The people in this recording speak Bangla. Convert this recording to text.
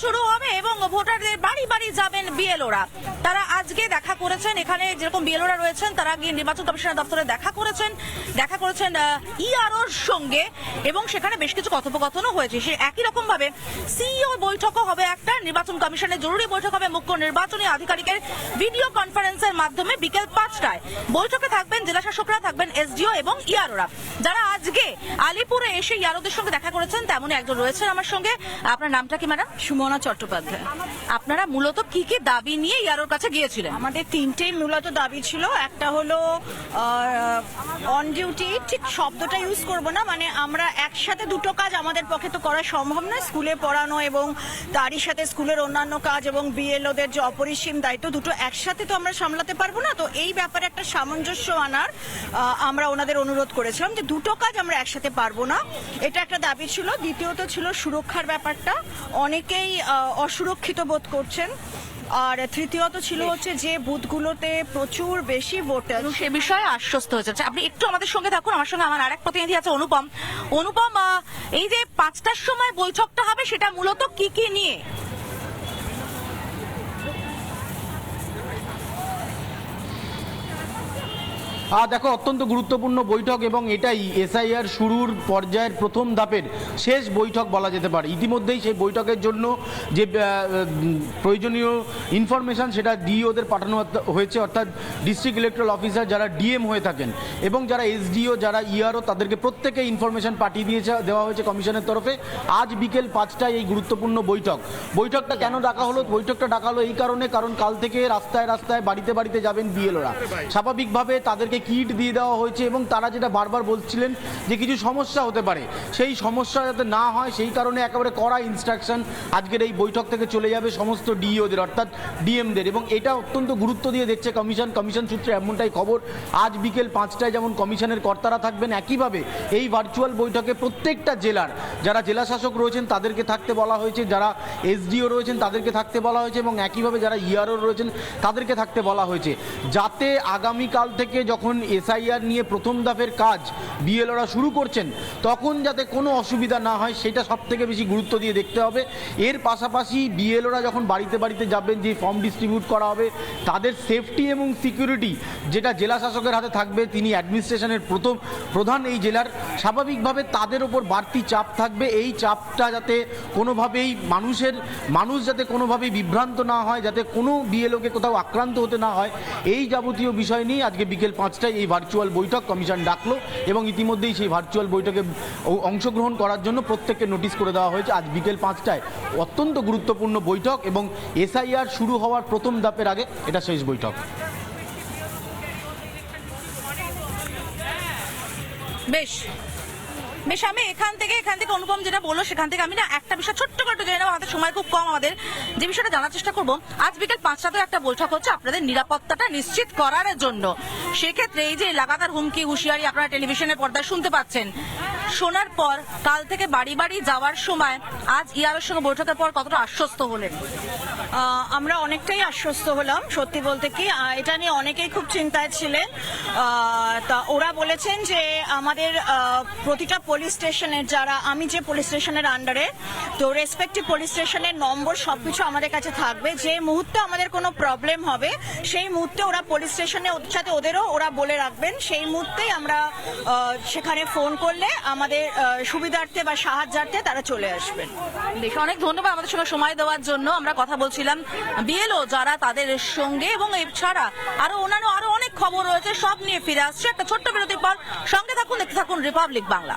শুরু হবে এবং ভোটারদের বাড়ি বাড়ি যাবেন বিএলওরা। তারা আজকে দেখা করেছেন, এখানে যেরকম বিএলওরা রয়েছেন, তারা গিয়ে নির্বাচন কমিশনের দপ্তরে দেখা করেছেন দেখা করেছেন ইআরওর সঙ্গে এবং সেখানে বেশ কিছু কথোপকথনও হয়েছে। সে একই রকম ভাবে সিইও বৈঠকও হবে একটা, নির্বাচন কমিশনের জরুরি বৈঠক হবে মুখ্য নির্বাচনী আধিকারিকের ভিডিও কনফারেন্সের মাধ্যমে বিকেল পাঁচটায়। বৈঠকে থাকবেন, জেলা শাসকরা থাকবেন, এসডিও এবং ইআরওরা। যারা আজকে আলিপুরে এসে ইয়ারোদের সঙ্গে দেখা করেছেন তেমনই একজন রয়েছেন আমার সঙ্গে। আপনার নামটা কি ম্যাডাম? সুমনা চট্টোপাধ্যায়। আপনারা মূলত কি কি দাবি নিয়ে ইয়ারোর কাছে গিয়েছিলেন? আমাদের তিনটেই মূলত দাবি ছিল। একটা হলো অন ডিউটি ঠিক শব্দটা ইউজ করব না মানে আমরা একসাথে দুটো কাজ আমাদের পক্ষে তো করা সম্ভব না স্কুলে পড়ানো এবং তারই সাথে স্কুলের অন্যান্য কাজ এবং বিএলওদের যে অপরিসীম দায়িত্ব দুটো একসাথে তো আমরা সামলাতে পারব না। তো এই ব্যাপারে একটা সামঞ্জস্য আনার আমরা ওনাদের অনুরোধ করেছিলাম যে দুটো কাজ আমরা একসাথে পারব না। এটা একটা দাবি ছিল। দ্বিতীয়ত ছিল সুরক্ষার ব্যাপারটা। অনেকেই অসুরক্ষিত বোধ করছেন। আর তৃতীয়ত ছিল হচ্ছে যে বুথগুলোতে প্রচুর বেশি ভোটার সে বিষয়ে আশ্বস্ত হয়ে যাচ্ছে আপনি একটু আমাদের সঙ্গে থাকুন। আমার সঙ্গে আমার আরেক প্রতিনিধি আছে অনুপম। অনুপম এই যে পাঁচটার সময় বৈঠকটা হবে সেটা মূলত কি কি নিয়ে? দেখো, অত্যন্ত গুরুত্বপূর্ণ বৈঠক এবং এটাই এসআইআর শুরুর পর্যায়ের প্রথম ধাপের শেষ বৈঠক বলা যেতে পারে। ইতিমধ্যেই সেই বৈঠকের জন্য যে প্রয়োজনীয় ইনফরমেশন সেটা ডিওদের পাঠানো হয়েছে, অর্থাৎ ডিস্ট্রিক্ট ইলেকট্রাল অফিসার যারা ডিএম হয়ে থাকেন এবং যারা এসডিও, যারা ইআরও, তাদেরকে প্রত্যেকে ইনফরমেশন পাঠিয়ে দিয়েছে, দেওয়া হয়েছে কমিশনের তরফে। আজ বিকেল পাঁচটায় এই গুরুত্বপূর্ণ বৈঠক। বৈঠকটা কেন ডাকা হলো? বৈঠকটা ডাকা হলো এই কারণে, কারণ কাল থেকে রাস্তায় রাস্তায় বাড়িতে বাড়িতে যাবেন বিএলওরা। স্বাভাবিকভাবে তাদেরকে কিট দিয়ে দেওয়া হয়েছে এবং তারা যেটা বারবার বলছিলেন যে কিছু সমস্যা হতে পারে। সেই সমস্যা যাতে না হয়, সেই কারণে একেবারে কড়া ইনস্ট্রাকশন আজকের এই বৈঠক থেকে চলে যাবে সমস্ত ডিওদের অর্থাৎ ডিএমদের এবং এটা অত্যন্ত গুরুত্ব দিয়ে দেখছে কমিশন কমিশন সূত্রে এমনটাই খবর, আজ বিকেল পাঁচটায় যেমন কমিশনের কর্তারা থাকবেন, একইভাবে এই ভার্চুয়াল বৈঠকে প্রত্যেকটা জেলার যারা জেলা শাসক রয়েছেন, তাদেরকে থাকতে বলা হয়েছে, যারা এসডিও রয়েছেন, তাদেরকে থাকতে বলা হয়েছে এবং একইভাবে যারা ইআরও রয়েছেন, তাদেরকে থাকতে বলা হয়েছে। যাতে আগামীকাল থেকে যখন এসআইআর নিয়ে প্রথম ধাপের কাজ বিএলওরা শুরু করছেন, তখন যাতে কোনো অসুবিধা না হয় সেটা সব থেকে বেশি গুরুত্ব দিয়ে দেখতে হবে। এর পাশাপাশি বিএলওরা যখন বাড়িতে বাড়িতে যাবেন, যে ফর্ম ডিস্ট্রিবিউট করা হবে, তাদের সেফটি এবং সিকিউরিটি যেটা জেলা শাসকের হাতে থাকবে, তিনি অ্যাডমিনিস্ট্রেশনের প্রথম প্রধান এই জেলার, স্বাভাবিকভাবে তাদের ওপর বাড়তি চাপ থাকবে। এই চাপটা যাতে কোনোভাবেই মানুষের, মানুষ যাতে কোনোভাবেই বিভ্রান্ত না হয়, যাতে কোনো বিএলওকে কোথাও আক্রান্ত হতে না হয়, এই যাবতীয় বিষয় নিয়ে আজকে বিকেল পাঁচটায় এই ভার্চুয়াল বৈঠক কমিশন ডাকলো এবং ইতিমধ্যেই সেই ভার্চুয়াল বৈঠকে অংশগ্রহণ করার জন্য প্রত্যেককে নোটিশ করে দেওয়া হয়েছে। আজ বিকেল পাঁচটায় অত্যন্ত গুরুত্বপূর্ণ বৈঠক এবং এসআইআর শুরু হওয়ার প্রথম ধাপের আগে এটা শেষ বৈঠক। বেশ। বেশ, আমি এখান থেকে এখান থেকে অনুপম যেটা বলল, সেখান থেকে আমি না একটা বিষয় ছোট্ট করে জেনে নেব। আমাদের সময় খুব কম আমাদের। যে বিষয়টা জানার চেষ্টা করব, আজ বিকেল পাঁচটাতেও একটা বৈঠক হচ্ছে আপনাদের নিরাপত্তাটা নিশ্চিত করার জন্য। সেক্ষেত্রে এই যে লাগাতার হুমকি, হুঁশিয়ারি আপনারা টেলিভিশনের পর্দায় শুনতে পাচ্ছেন। শোনার পর, কাল থেকে বাড়ি বাড়ি যাওয়ার সময় আজ ইয়ারের সঙ্গে বৈঠকের পর কতটা আশ্বস্ত হলেন? আমরা অনেকটাই আশ্বস্ত হলাম, সত্যি বলতে কি। এটা নিয়ে অনেকেই খুব চিন্তায় ছিলেন। তা ওরা বলেছেন যে আমাদের প্রতিটা পুলিশ স্টেশনের যারা, আমি যে পুলিশ স্টেশনের আন্ডারে তো রেসপেক্টিভ পুলিশ স্টেশনের নম্বর সবকিছু আমাদের কাছে থাকবে। যে মুহূর্তে আমাদের কোনো প্রবলেম হবে, সেই মুহূর্তে ওরা পুলিশ স্টেশনে ওদের সাথে ওদেরও ওরা বলে রাখবেন। সেই মুহূর্তেই আমরা সেখানে ফোন করলে আমাদের সুবিধার্থে বা সাহায্যার্থে তারা চলে আসবেন। বেশ, অনেক ধন্যবাদ আমাদের সঙ্গে সময় দেওয়ার জন্য। আমরা কথা বলছিলাম বিএলও যারা তাদের সঙ্গে এবং এছাড়া আরও অন্যান্য আরও অনেক খবর রয়েছে, সব নিয়ে ফিরে আসছে। একটা ছোট্ট বিরতির পর সঙ্গে থাকুন, দেখতে থাকুন রিপাবলিক বাংলা